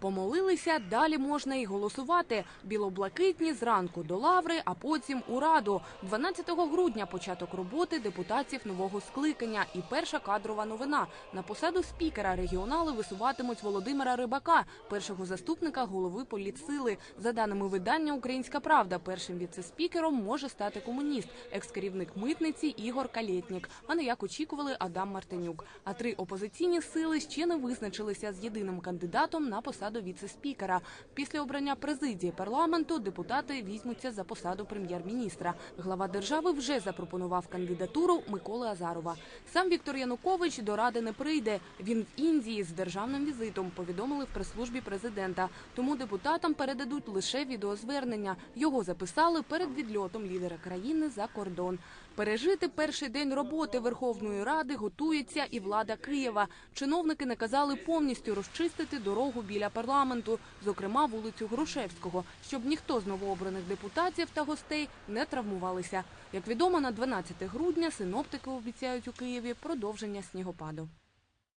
Помолилися, далі можна і голосувати. Білоблакитні зранку до лаври, а потім у раду. 12 грудня початок роботи депутатів нового скликання. І перша кадрова новина на посаду спікера регіонали висуватимуть Володимира Рибака, першого заступника голови політсили. За даними видання Українська Правда, першим віцеспікером може стати комуніст, екс-керівник митниці Ігор Калєтнік, а не як очікували Адам Мартинюк. А три опозиційні сили ще не визначилися з єдиним кандидатом на посаду віце-спікера. Після обрання президії парламенту депутати візьмуться за посаду прем'єр-міністра. Глава держави вже запропонував кандидатуру Миколи Азарова. Сам Віктор Янукович до ради не прийде. Він в Індії з державним візитом. Повідомили в прес-службі президента. Тому депутатам передадуть лише відеозвернення. Його записали перед відльотом лідера країни за кордон. Пережити перший день роботи Верховної Ради готується і влада Києва. Чиновники наказали повністю розчистити дорогу біля парламенту, зокрема вулицю Грушевського, щоб ніхто з новообраних депутатів та гостей не травмувалися. Як відомо, на 12 грудня синоптики обіцяють у Києві продовження снігопаду.